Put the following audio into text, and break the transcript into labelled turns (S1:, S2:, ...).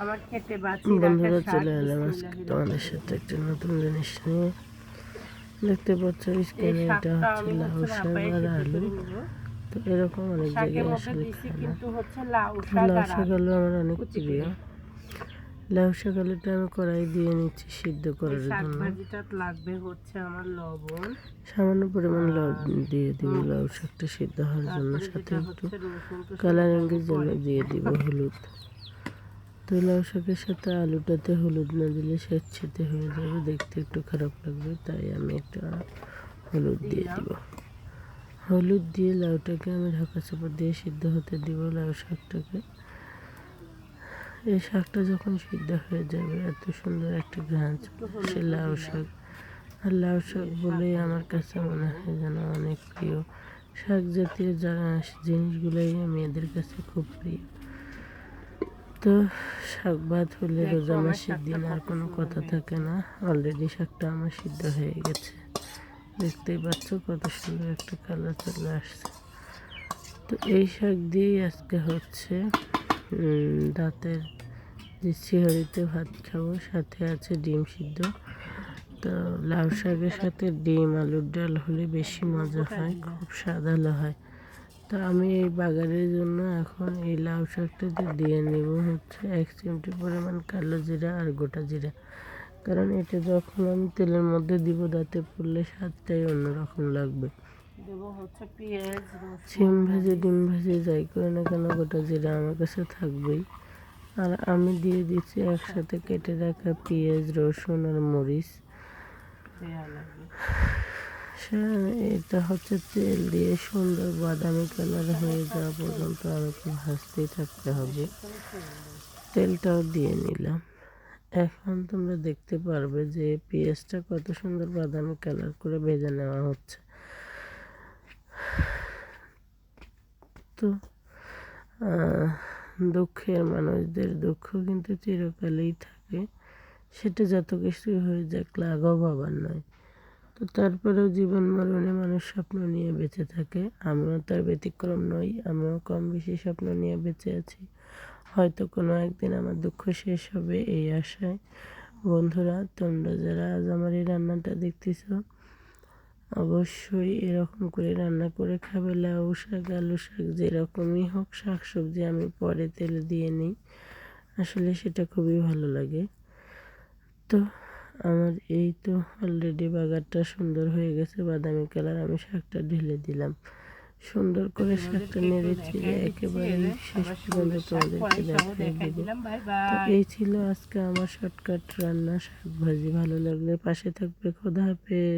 S1: আমার খেতে বাঁচি
S2: বন্ধুরা চলে এলাম আজকে তোমাদের সাথে একটা নতুন জিনিস নিয়ে। দেখতে পাচ্ছ স্ক্রিনে এটা হচ্ছে লাউ শাক আর আলু। তো এরকম অনেক জায়গায় আসলে
S1: লাউ শাক আলু।
S2: আমার অনেক প্রিয়। লাউ শাক আলুটা আমি কড়াই দিয়ে নিচ্ছি সিদ্ধ করার জন্য।
S1: লাগবে হচ্ছে আমার লবণ।
S2: সামান্য পরিমাণ লবণ দিয়ে দিব লাউ শাকটা সিদ্ধ হওয়ার জন্য সাথে একটু কালারিংয়ের জন্য দিয়ে দিব হলুদ। তো লাউ শাকের সাথে আলুটাতে হলুদ না দিলে স্বেচ্ছেতে হয়ে যাবে। দেখতে একটু খারাপ লাগবে তাই আমি একটা হলুদ দিয়ে দিব। হলুদ দিয়ে লাউটাকে আমি ঢাকা চাপা দিয়ে সিদ্ধ হতে দিব লাউ শাকটাকে। এই শাকটা যখন সিদ্ধ হয়ে যাবে এত সুন্দর একটা ঘ্রাণ সে লাউ শাক। আর লাউ শাক বলেই আমার কাছে মনে হয় যেন অনেক প্রিয়। শাক জাতীয় যা- জিনিসগুলোই মেয়েদের কাছে খুব প্রিয়। তো শাক ভাত হলে রোজা
S1: আমার
S2: মাসের দিন আর কোনো কথা থাকে না। অলরেডি শাকটা আমার সিদ্ধ হয়ে গেছে। দেখতেই পাচ্ছ কত সুন্দর একটা কালার চলে আসছে। তো এই শাক দিয়েই আজকে হচ্ছে রাতের যে শিহরিতে ভাত খাব সাথে আছে ডিম সিদ্ধ। তো লাউ শাকের সাথে ডিম আলুর ডাল হলে বেশি মজা হয় খুব স্বাদালো হয়। তো আমি এই বাগানের জন্য এখন এই লাউ শাকটাতে দিয়ে নেব হচ্ছে এক চিমটি পরিমাণ কালো জিরা আর গোটা জিরা। কারণ এটা যখন আমি তেলের মধ্যে দিব দাঁতে পড়লে স্বাদটাই অন্যরকম লাগবে। সিম ভাজে ডিম ভাজে যাই করে না কেন গোটা জিরা আমার কাছে থাকবেই। আর আমি দিয়ে দিচ্ছি একসাথে কেটে রাখা পেঁয়াজ রসুন আর মরিচ। সে- এটা হচ্ছে তেল দিয়ে সুন্দর বাদামি কালার হয়ে যাওয়া পর্যন্ত আমাকে ভাজতেই থাকতে হবে। তেলটাও দিয়ে নিলাম। এখন তোমরা দেখতে পারবে যে পেঁয়াজটা কত সুন্দর বাদামি কালার করে ভেজে নেওয়া হচ্ছে। তো দুঃখের মানুষদের দুঃখ কিন্তু চিরকালেই থাকে। সেটা যত কিছুই হয়ে যাক, লাঘব হবার নয়। তো তারপরেও জীবন মরণে মানুষ স্বপ্ন নিয়ে বেঁচে থাকে। আমিও তার ব্যতিক্রম নই, আমিও কম বেশি স্বপ্ন নিয়ে বেঁচে আছি। হয়তো কোনো একদিন আমার দুঃখ শেষ হবে এই আশায়। বন্ধুরা, তোমরা যারা আজ আমার এই রান্নাটা দেখতেছ, অবশ্যই এরকম করে রান্না করে খাবে। লাউ শাক, আলু শাক, যেরকমই হোক শাক সবজি আমি পরে তেল দিয়ে নিই। আসলে সেটা খুবই ভালো লাগে। তো আমার এই তো অলরেডি বাগারটা সুন্দর হয়ে গেছে বাদামি কালার আমি শাকটা ঢেলে দিলাম। সুন্দর করে শাকটা নেড়ে চিড়ে একেবারে শেষ পর্যন্ত তোমাদেরকে দেখিয়ে দিব তো এই ছিল আজকে আমার শর্টকাট রান্না শাক ভাজি। ভালো লাগলে পাশে থাকবে খোদা হাফেজ।